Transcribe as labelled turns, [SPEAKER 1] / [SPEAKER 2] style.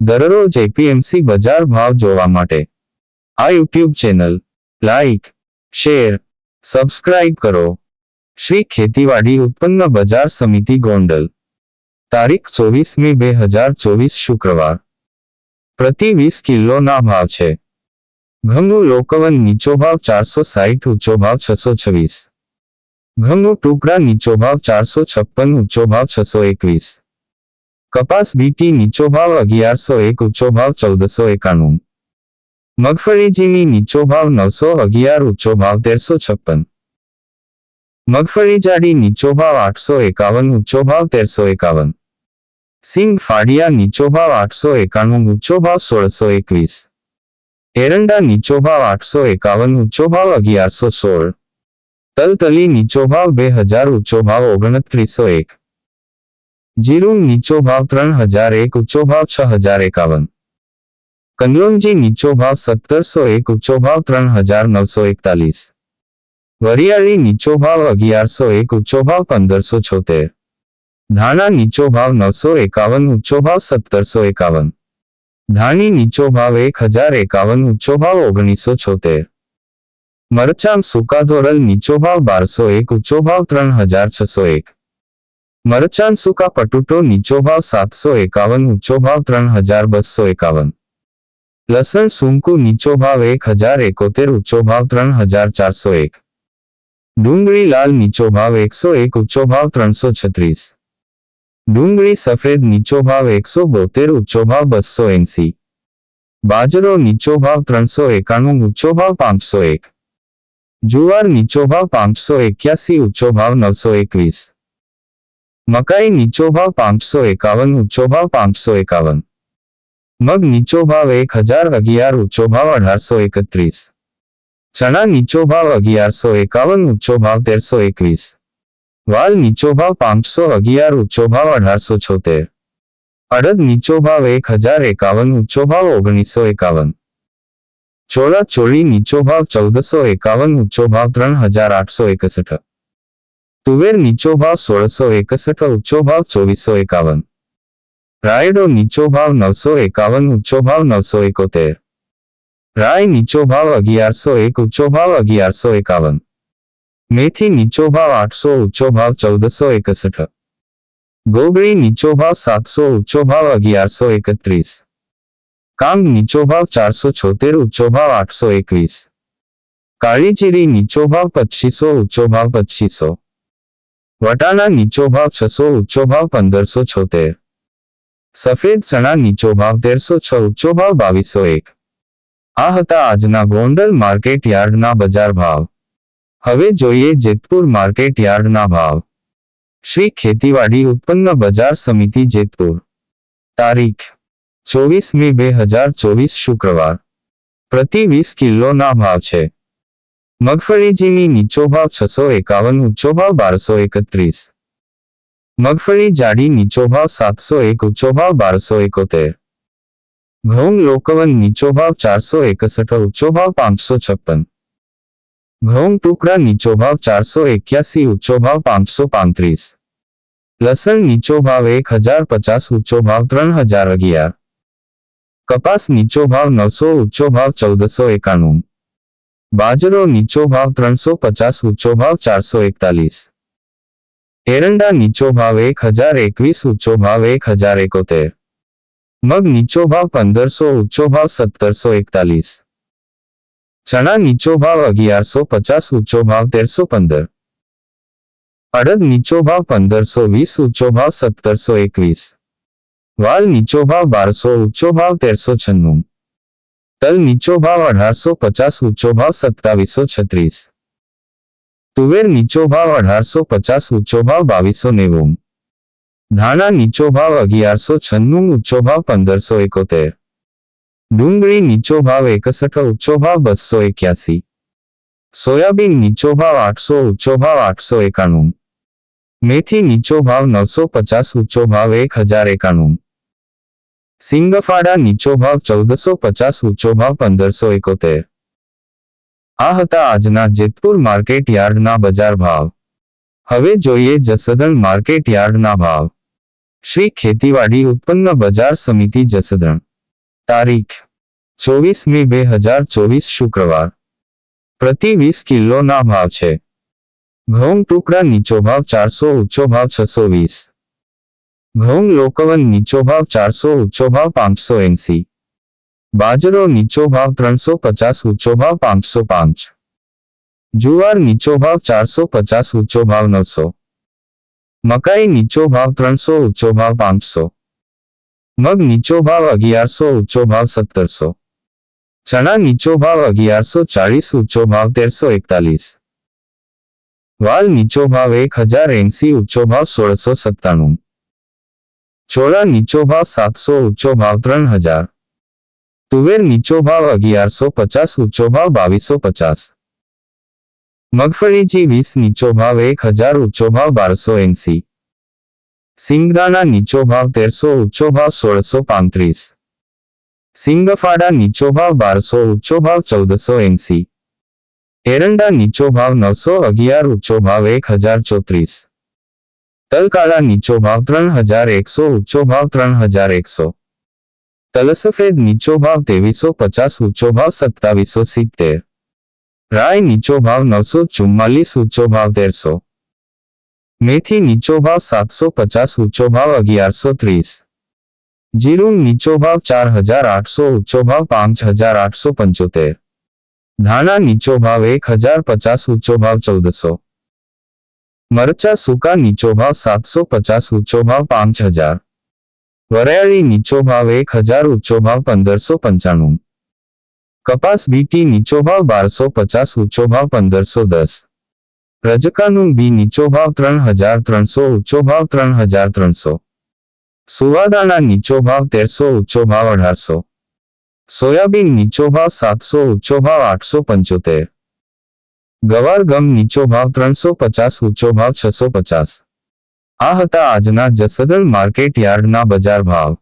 [SPEAKER 1] દરરોજ એપીએમસી બજાર ભાવ જોવા માટે. આ YouTube channel, like, share, subscribe કરો. શ્રી ખેતીવાડી ઉત્પન્ન બજાર સમિતિ ગોંડલ. તારીખ ચોવીસ મે બે હજાર ચોવીસ શુક્રવાર. પ્રતિ વીસ કિલોના ભાવ છે. ઘઉંનું લોકવન નીચો ભાવ ચારસો સાહીઠ ઊંચો ભાવ છસો છવ્વીસ. ઘઉંનું ટુકડા નીચો ભાવ ચારસો છપ્પન, ઊંચો ભાવ છસો એકવીસ. કપાસ બીટી નીચો ભાવ અગિયારસો એક ઊંચો ભાવ ચૌદસો એકાણું. મગફળી નીચો ભાવ નવસો અગિયાર ઊંચો ભાવ તેરસો છપ્પન. મગફળી જાડી નીચો ભાવ આઠસો એકાવન ઊંચો ભાવ તેરસો એકાવન. સિંગ ફાડિયા નીચો ભાવ આઠસો એકાણું ઊંચો ભાવ સોળસો એકવીસ. એરંડા નીચો ભાવ આઠસો એકાવન ઊંચો ભાવ અગિયારસો સોળ. તલતલી નીચો ભાવ બે હજાર ઊંચો ભાવ ઓગણત્રીસો એક. જીરું નીચો ભાવ ત્રણ હજાર એક ઊંચો ભાવ છ હજાર એકાવન કંદલોંજી નીચો ભાવ સત્તરસો એક ઊંચો ભાવ ત્રણ હજાર નવસો એકતાલીસ વરિયાળી નીચો ભાવ અગિયારસો એક ઊંચો ભાવ પંદરસો છોતેર ધાણા નીચો ભાવ નવસો એકાવન ઊંચો ભાવ સત્તરસો એકાવન ધાણી નીચો ભાવ એક હજાર એકાવન ઊંચો ભાવ ઓગણીસો છોતેર મરચાં સૂકા ધોરલ નીચો ભાવ બારસો એક ઊંચો ભાવ ત્રણ હજાર છસો એક મરચાં સૂકા પટુટો નીચો ભાવ સાતસો એકાવન ઊંચો ભાવ ત્રણ હજાર બસો એકાવન લસણ સૂંકુ નીચો ભાવ એક હજાર એકોતેર ઊંચો ભાવ ત્રણ હજાર ચારસો એક ડુંગળી લાલ નીચો ભાવ એકસો એક ઊંચો ભાવ ત્રણસો છત્રીસ ડુંગળી સફેદ નીચો ભાવ એકસો બોતેર ઊંચો ભાવ બસો એંસી બાજરો નીચો ભાવ ત્રણસો એકાણું ઊંચો ભાવ પાંચસો એક જુવાર નીચો ભાવ પાંચસો એક્યાસી ઊંચો ભાવ નવસો એકવીસ મકાઈ નીચો ભાવ પાંચસો એકાવન ઊંચો ભાવ પાંચસો એકાવન મગ નીચો ભાવ એક હજાર અગિયાર ઊંચો ભાવ અઢારસો એકત્રીસ ચણા નીચો ભાવ અગિયારસો એકાવન ઊંચો ભાવ તેરસો એકવીસ વાલ નીચો ભાવ પાંચસો અગિયાર ઊંચો ભાવ અઢારસો છોતેર અડદ નીચો ભાવ એક હજાર એકાવન ઊંચો ભાવ ઓગણીસો એકાવન ચોળા ચોળી નીચો ભાવ ચૌદસો એકાવન ઊંચો ભાવ ત્રણ હજાર આઠસો એકસઠ તુવેર નીચો ભાવ સોળસો એકસઠ, ઊંચો ભાવ ચોવીસો એકાવન. રાયડો નીચો ભાવ નવસો એકાવન, ઊંચો ભાવ નવસો એકોતેર. રાય નીચો ભાવ અગિયારસો એક, ઊંચો ભાવ અગિયારસો એકાવન. મેથી નીચો ભાવ આઠસો, ઊંચો ભાવ ચૌદસો એકસઠ. ગોગળી નીચો ભાવ સાતસો, ઊંચો ભાવ અગિયારસો એકત્રીસ. કામ નીચો ભાવ ચારસો છોતેર, ઊંચો ભાવ આઠસો એકવીસ. કાળીચીરી નીચો ભાવ પચીસો, ઊંચો ભાવ પચીસો. વટાણા નીચો ભાવ છસો ઊંચો ભાવ પંદરસો છોતેર. સફેદ ચણા નીચો ભાવ તેરસો છ ઊંચો ભાવ બાવીસો એક. આ હતા આજના ગોંડલ માર્કેટ યાર્ડના બજાર ભાવ. હવે જોઈએ જેતપુર માર્કેટ યાર્ડના ભાવ. શ્રી ખેતીવાડી ઉત્પન્ન બજાર સમિતિ જેતપુર. તારીખ, ચોવીસ મે બે હજાર ચોવીસ શુક્રવાર. પ્રતિ વીસ કિલોના ભાવ છે. મગફળી જીની નીચો ભાવ છસો એકાવન ઊંચો ભાવ બારસો એકત્રીસ મગફળી જાડી નીચો ભાવ સાતસો એક ઊંચો ભાવ બારસો એકોતેર ઘઉં લોકવન નીચો ભાવ ચારસો એકસઠ ઊંચો ભાવ પાંચસો છપ્પન ઘઉં ટુકડા નીચો ભાવ ચારસો એક્યાસી ઊંચો ભાવ પાંચસો પાંત્રીસ લસણ નીચો ભાવ એક હજાર પચાસ ઊંચો ભાવ ત્રણ હજાર અગિયાર કપાસ નીચો ભાવ નવસો ઊંચો ભાવ ચૌદસો એકાણું બાજરો નીચો ભાવ ત્રણસો પચાસ ઊંચો ભાવ ચારસો એકતાલીસ એરંડા નીચો ભાવ એક હજાર એકવીસ ઊંચો ભાવ એક હજાર એકોતેર મગ નીચો ભાવ પંદરસો ઊંચો ભાવ સત્તરસો એકતાલીસ ચણા નીચો ભાવ અગિયારસો પચાસ ઊંચો ભાવ તેરસો પંદર અડદ નીચો ભાવ પંદરસો વીસ ઊંચો ભાવ સત્તરસો એકવીસ વાલ નીચો ભાવ બારસો ઊંચો ભાવ તેરસો છન્નું તલ નીચો ભાવ અઢારસો પચાસ ઊંચો ભાવ સત્તાવીસો છત્રીસ તુવેર નીચો ભાવ અઢારસો પચાસ ઊંચો ભાવ બાવીસો નેવું ધાણા નીચો ભાવ અગિયારસો છન્નું ઊંચો ભાવ પંદરસો એકોતેર ડુંગળી નીચો ભાવ એકસઠ ઊંચો ભાવ બસો એક્યાસી સોયાબીન નીચો ભાવ આઠસો ઊંચો ભાવ આઠસો એકાણું મેથી નીચો ભાવ નવસો પચાસ ઊંચો ભાવ એક હજાર એકાણું સિંગફાડા નીચો ભાવ ચૌદસો પચાસ, ઊંચો ભાવ પંદરસો એકોતેર. આ હતા આજના જેતપુર માર્કેટ યાર્ડના બજાર ભાવ. હવે જોઈએ જસદણ માર્કેટ યાર્ડના ભાવ. શ્રી ખેતીવાડી ઉત્પન્ન બજાર સમિતિ જસદણ. તારીખ. ચોવીસ મે બે હજાર ચોવીસ શુક્રવાર. પ્રતિ વીસ કિલોના ભાવ છે. ઘઉં ટુકડા નીચો ભાવ ચારસો, ઊંચો ભાવ છસો વીસ. ઘઉં લોકવન નીચો ભાવ ચારસો ઊંચો ભાવ પાંચસો એંસી બાજરો નીચો ભાવ ત્રણસો પચાસ ઊંચો ભાવ પાંચસો પાંચ જુવાર નીચો ભાવ ચારસો પચાસ ઊંચો ભાવ નવસો મકાઈ નીચો ભાવ ત્રણસો ઊંચો ભાવ પાંચસો મગ નીચો ભાવ અગિયારસો ઊંચો ભાવ સત્તરસો ચણા નીચો ભાવ અગિયારસો ચાળીસ ઊંચો ભાવ તેરસો એકતાલીસ વાલ નીચો ભાવ એક હજાર એંસી ઊંચો ભાવ સોળસો સત્તાણું ચોળા નીચો ભાવ સાતસો ઊંચો ભાવ ત્રણ હજાર. તુવેર નીચો ભાવ અગિયારસો પચાસ, ઊંચો ભાવ બાવીસો પચાસ. મગફળીજી વીસ, નીચો ભાવ એક હજાર, ઊંચો ભાવ બારસો એંસી. સિંગદાના નીચો ભાવ તેરસો, ઊંચો ભાવ સોળસો પાંત્રીસ. સિંગફાડા નીચો ભાવ બારસો, ઊંચો ભાવ ચૌદસો એંસી. એરંડા નીચો ભાવ નવસો અગિયાર, ઊંચો ભાવ એક હજાર ચોત્રીસ. તલકાળા નીચો ભાવ ત્રણ હજાર એકસો ઊંચો ભાવ ત્રણ હજાર એકસો તલસફેદ નીચો ભાવ ત્રેવીસો પચાસ ઊંચો ભાવ સત્તાવીસો સિત્તેર રાય નીચો ભાવ નવસો ચુમ્માલીસ ઊંચો ભાવ તેરસો મેથી નીચો ભાવ સાતસો પચાસ ઊંચો ભાવ અગિયારસો ત્રીસ જીરું નીચો ભાવ ચાર હજાર આઠસો ઊંચો ભાવ પાંચ હજાર આઠસો પંચોતેર ધાણા નીચો ભાવ એક હજાર પચાસ ઊંચો ભાવ ચૌદસો મરચા સૂકા નીચો ભાવ સાતસો પચાસ ઊંચો ભાવ પાંચ હજાર વરિયાળી નીચો ભાવ એક હજાર ઊંચો ભાવ પંદરસો પંચાણું કપાસ બીટી નીચો ભાવ બારસો પચાસ ઊંચો ભાવ પંદરસો દસ રજકાનું બી નીચો ભાવ ત્રણ હજાર ત્રણસો ઊંચો ભાવ ત્રણ હજાર ત્રણસો સુવાદાણા નીચો ભાવ તેરસો ઊંચો ભાવ અઢારસો સોયાબીન નીચો ભાવ સાતસો ઊંચો ભાવ આઠસો પંચોતેર ગવાર ગમ નીચો ભાવ ત્રણસો પચાસ, ઊંચો ભાવ છસો પચાસ. આ હતા આજના જસદલ માર્કેટ યાર્ડના બજાર ભાવ.